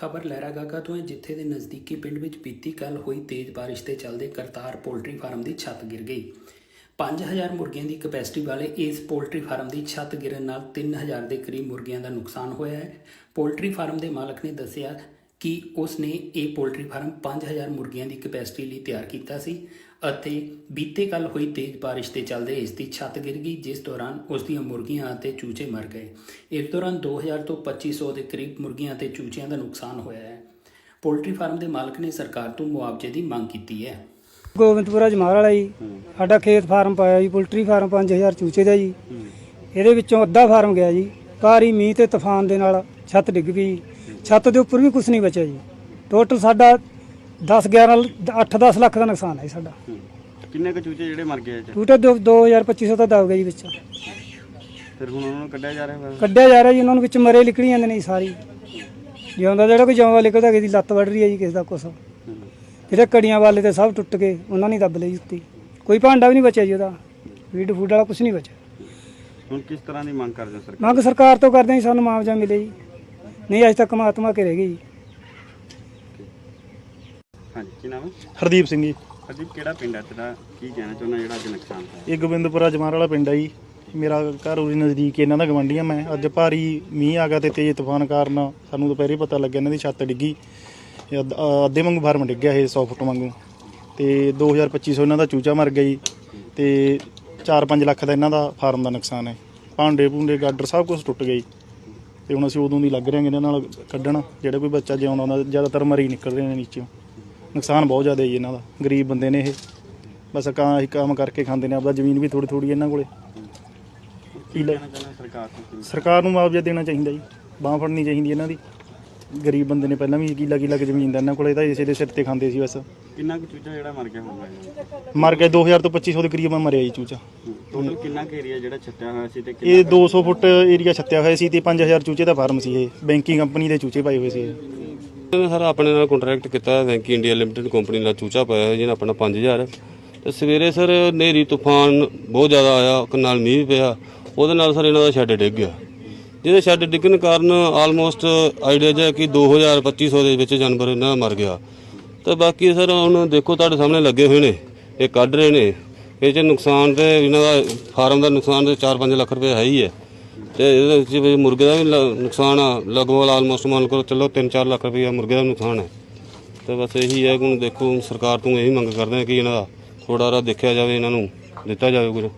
ਖਬਰ ਲਹਿਰਾਗਾਗਾ ਤੋਂ ਹੈ, ਜਿੱਥੇ ਦੇ ਨਜ਼ਦੀਕੀ ਪਿੰਡ ਵਿੱਚ ਬੀਤੀ ਕੱਲ ਹੋਈ ਤੇਜ਼ ਬਾਰਿਸ਼ ਦੇ ਚੱਲਦੇ ਕਰਤਾਰ ਪੋਲਟਰੀ ਫਾਰਮ ਦੀ ਛੱਤ ਗਿਰ ਗਈ। 5000 ਮੁਰਗੀਆਂ ਦੀ ਕਪੈਸਿਟੀ ਵਾਲੇ ਇਸ ਪੋਲਟਰੀ ਫਾਰਮ ਦੀ ਛੱਤ ਗਿਰਨ ਨਾਲ 3000 ਦੇ ਕਰੀਬ ਮੁਰਗੀਆਂ ਦਾ ਨੁਕਸਾਨ ਹੋਇਆ ਹੈ। ਪੋਲਟਰੀ ਫਾਰਮ ਦੇ ਮਾਲਕ ਨੇ ਦੱਸਿਆ ਕਿ ਉਸ ਨੇ ਇਹ ਪੋਲਟਰੀ ਫਾਰਮ 5000 ਮੁਰਗੀਆਂ ਦੀ ਕਪੈਸਿਟੀ ਲਈ ਤਿਆਰ ਕੀਤਾ ਸੀ ਅਤੇ ਬੀਤੇ ਕੱਲ ਹੋਈ ਤੇਜ਼ ਬਾਰਿਸ਼ ਦੇ ਚੱਲਦੇ ਇਸ ਦੀ ਛੱਤ ਗਿਰ ਗਈ ਜਿਸ ਦੌਰਾਨ ਉਸ ਦੀਆਂ ਮੁਰਗੀਆਂ ਅਤੇ ਚੂਚੇ ਮਰ ਗਏ। ਇਸ ਦੌਰਾਨ 2000 ਤੋਂ 2500 ਦੇ ਕਰੀਬ ਮੁਰਗੀਆਂ ਅਤੇ ਚੂਚਿਆਂ ਦਾ ਨੁਕਸਾਨ ਹੋਇਆ ਹੈ। ਪੋਲਟਰੀ ਫਾਰਮ ਦੇ ਮਾਲਕ ਨੇ ਸਰਕਾਰ ਤੋਂ ਮੁਆਵਜ਼ੇ ਦੀ ਮੰਗ ਕੀਤੀ ਹੈ। ਗੋਬਿੰਦਪੁਰਾ ਜਮਾਲ ਵਾਲਾ ਜੀ ਸਾਡਾ ਖੇਤ ਫਾਰਮ ਪਾਇਆ ਜੀ ਪੋਲਟਰੀ ਫਾਰਮ 5000 ਚੂਚੇ ਦਾ ਜੀ। ਇਹਦੇ ਵਿੱਚੋਂ ਅੱਧਾ ਫਾਰਮ ਗਿਆ ਜੀ ਭਾਰੀ ਮੀਂਹ ਤੇ ਤੂਫਾਨ ਦੇ ਨਾਲ ਛੱਤ ਡਿੱਗ ਗਈ। ਛੱਤ ਦੇ ਉੱਪਰ ਵੀ ਕੁਝ ਨਹੀਂ ਬਚਿਆ ਜੀ। ਟੋਟਲ ਸਾਡਾ 10 11 8-10 ਲੱਖ ਦਾ ਨੁਕਸਾਨ ਹੈ ਜੀ ਸਾਡਾ। ਕਿੰਨੇ ਕੁ ਚੂਚੇ ਜਿਹੜੇ ਮਰ ਗਏ ਟੂਟੇ 2250 ਤਾਂ ਦਬ ਗਿਆ ਜੀ ਵਿੱਚ। ਫਿਰ ਹੁਣ ਉਹਨਾਂ ਨੂੰ ਕੱਢਿਆ ਜਾ ਰਿਹਾ ਕੱਢਿਆ ਜਾ ਰਿਹਾ ਜੀ ਉਹਨਾਂ ਨੂੰ ਵਿੱਚ ਮਰੇ ਨਿਕਲੀ ਜਾਂਦੇ ਨੇ ਜੀ ਸਾਰੀ। ਜਿਉਂਦਾ ਜਿਹੜਾ ਕੋਈ ਜਿਉਂਦਾ ਨਿਕਲਦਾ ਕਿਸੇ ਦੀ ਲੱਤ ਵੱਢ ਰਹੀ ਹੈ ਜੀ ਕਿਸੇ ਦਾ ਕੁਛ। ਜਿਹੜੇ ਕੜੀਆਂ ਵਾਲੇ ਤੇ ਸਭ ਟੁੱਟ ਗਏ ਉਹਨਾਂ ਨੇ ਦੱਬ ਲਈ ਉੱਤੀ। ਕੋਈ ਭਾਂਡਾ ਵੀ ਨਹੀਂ ਬਚਿਆ ਜੀ ਉਹਦਾ। ਫੀਡ ਫੂਡ ਵਾਲਾ ਕੁਝ ਨਹੀਂ ਬਚਿਆ। ਹੁਣ ਕਿਸ ਤਰ੍ਹਾਂ ਦੀ ਮੰਗ ਕਰਦੇ ਹੋ ਸਰਕਾਰ? ਮੰਗ ਸਰਕਾਰ ਤੋਂ ਕਰਦੇ ਹਾਂ ਜੀ ਸਾਨੂੰ ਮੁਆਵਜ਼ਾ ਮਿਲੇ ਜੀ। ਨਹੀਂ ਅਜੇ ਤੱਕ ਮਹਾਤਮਾ ਕੇ ਰਹਿ ਗਈ ਜੀ। ਹਾਂਜੀ ਕੀ ਨਾਮ ਹੈ? ਹਰਦੀਪ ਸਿੰਘ ਜੀ। ਅਜੀਬ ਕਿਹੜਾ ਪਿੰਡ ਹੈ ਤੇਰਾ? ਕੀ ਕਹਿਣਾ ਚਾਹੁੰਦਾ ਜਿਹੜਾ ਅੱਜ ਨੁਕਸਾਨ ਹੋਇਆ? ਇਹ ਗੋਬਿੰਦਪੁਰਾ ਜਮਾਰ ਵਾਲਾ ਪਿੰਡ ਆ ਜੀ। ਮੇਰਾ ਘਰ ਉਹਦੇ ਨਜ਼ਦੀਕ ਇਹਨਾਂ ਦਾ ਗਵੰਡੀਆਂ ਮੈਂ। ਅੱਜ ਭਾਰੀ ਮੀਂਹ ਆ ਗਿਆ ਤੇ ਤੇਜ਼ ਤੂਫਾਨ ਕਾਰਨ ਸਾਨੂੰ ਦੁਪਹਿਰੇ ਪਤਾ ਲੱਗਿਆ ਇਹਨਾਂ ਦੀ ਛੱਤ ਡਿੱਗੀ। ਇਹ ਅੱਧ- ਅੱਧੇ ਵਾਂਗੂ ਫਾਰਮ ਡਿੱਗਿਆ ਇਹ 100 ਫੁੱਟ ਵਾਂਗੂ। ਤੇ 2250 ਇਹਨਾਂ ਦਾ ਚੂਚਾ ਮਰ ਗਿਆ ਜੀ। ਤੇ 4-5 ਲੱਖ ਦਾ ਇਹਨਾਂ ਦਾ ਫਾਰਮ ਦਾ ਨੁਕਸਾਨ ਹੈ। ਭਾਂਡੇ ਭੂੰਡੇ ਗਾਡਰ ਸਭ ਕੁਝ ਟੁੱਟ ਗਈ ਤੇ ਹੁਣ ਅਸੀਂ ਉਦੋਂ ਦੀ ਲੱਗ ਰਹੇ ਹਾਂ ਇਹਨਾਂ ਨਾਲ ਕੱਢਣ ਜਿਹੜਾ ਕੋਈ ਬੱਚਾ ਜਿਉਂਦਾ ਹੁੰਦਾ ਜ਼ਿਆਦਾਤਰ ਮਰੀ ਨਿਕਲ ਰਹੇ ਨੇ ਨੀਚੇ ਨੁਕਸਾਨ ਬਹੁਤ ਜ਼ਿਆਦਾ ਹੈ ਜੀ ਇਹਨਾਂ ਦਾ ਗਰੀਬ ਬੰਦੇ ਨੇ ਇਹ। ਬਸ ਕਾਂ ਹੀ ਕੰਮ ਕਰਕੇ ਖਾਂਦੇ ਨੇ ਆਪਦਾ ਜ਼ਮੀਨ ਵੀ ਥੋੜੀ ਥੋੜੀ ਇਹਨਾਂ ਕੋਲੇ। ਸਰਕਾਰ ਨੂੰ ਮੁਆਵਜ਼ਾ ਦੇਣਾ ਚਾਹੀਦਾ ਜੀ ਬਾਂਹ ਫੜਨੀ ਚਾਹੀਦੀ ਇਹਨਾਂ ਦੀ। ਗਰੀਬ ਬੰਦੇ ਨੇ ਪਹਿਲਾਂ ਵੀ ਕਿੱਲਾ ਕਿੱਲਾ ਜ਼ਮੀਨ ਦਾ ਇਹਨਾਂ ਕੋਲੇ ਤਾਂ ਇਸੇ ਦੇ ਸਿਰ ਤੇ ਖਾਂਦੇ ਸੀ ਬਸ। ਕਿੰਨਾ ਕੁ ਚੂਚਾ ਜਿਹੜਾ ਮਰ ਗਿਆ ਹੋਊਗਾ ਮਰ ਗਏ 2000 ਤੋਂ 2500 ਦੇ ਕਰੀਬ ਮਰਿਆ ਜੀ ਚੂਚਾ। ਟੋਟਲ ਕਿੰਨਾ ਕੁ ਏਰੀਆ ਜਿਹੜਾ ਛੱਤਿਆ ਹੋਇਆ ਸੀ ਤੇ ਕਿੰਨਾ ਇਹ 200 ਫੁੱਟ ਏਰੀਆ ਛੱਤਿਆ ਹੋਇਆ ਸੀ ਤੇ 5000 ਚੂਚੇ ਦਾ ਫਾਰਮ ਸੀ ਇਹ। ਬੈਂਕਿੰਗ ਕੰਪਨੀ ਦੇ ਚੂਚੇ ਪਾਏ ਹੋਏ ਸੀ ਇਹ। ਸਰ ਆਪਣੇ ਨਾਲ ਕੰਟਰੈਕਟ ਕੀਤਾ ਹੈ ਵੈਂਕੀ ਇੰਡੀਆ ਲਿਮਟਿਡ ਕੰਪਨੀ ਨਾਲ ਚੂਚਾ ਪਾਇਆ ਹੈ ਜਿਹਨੇ ਆਪਣਾ 5000 ਤੇ ਸਵੇਰੇ ਸਰ ਨੇਰੀ ਤੂਫਾਨ ਬਹੁਤ ਜ਼ਿਆਦਾ ਆਇਆ ਨਾਲ ਮੀਂਹ ਪਿਆ। ਉਹਦੇ ਨਾਲ ਸਰ ਇਹਨਾਂ ਦਾ ਸ਼ੈੱਡ ਡਿੱਗ ਗਿਆ। ਜਿਹਦੇ ਸ਼ੈੱਡ ਡਿੱਗਣ ਕਾਰਨ ਆਲਮੋਸਟ ਆਈਡੀਆ ਜਿਹਾ ਕਿ 2000 2500 ਦੇ ਵਿੱਚ ਜਾਨਵਰ ਇਹਨਾਂ ਦਾ ਮਰ ਗਿਆ। ਤੇ ਬਾਕੀ ਸਰ ਹੁਣ ਦੇਖੋ ਤੁਹਾਡੇ ਸਾਹਮਣੇ ਲੱਗੇ ਹੋਏ ਨੇ ਇਹ ਕੱਢ ਰਹੇ ਨੇ। ਇਹ ਚ ਨੁਕਸਾਨ ਤੇ ਇਹਨਾਂ ਦਾ ਫਾਰਮ ਦਾ ਨੁਕਸਾਨ ਤੇ 4-5 ਲੱਖ ਰੁਪਏ ਹੈ ਹੀ ਹੈ। ਤੇ ਇਹਦੇ ਵਿੱਚ ਵੀ ਮੁਰਗੇ ਦਾ ਵੀ ਲ- ਨੁਕਸਾਨ ਆ। ਲਗਭਗ ਆਲਮੋਸਟ ਮੰਨ ਕਰੋ ਚਲੋ 3-4 ਲੱਖ ਰੁਪਏ ਮੁਰਗੇ ਦਾ ਨੁਕਸਾਨ ਹੈ। ਤੇ ਬਸ ਇਹੀ ਹੈ ਕਿ ਹੁਣ ਦੇਖੋ, ਹੁਣ ਸਰਕਾਰ ਤੋਂ ਇਹੀ ਮੰਗ ਕਰਦੇ ਹਾਂ ਕਿ ਇਹਨਾਂ ਦਾ ਥੋੜਾ ਜਿਹਾ ਦੇਖਿਆ ਜਾਵੇ, ਇਹਨਾਂ ਨੂੰ ਦਿੱਤਾ ਜਾਵੇ ਕੁਝ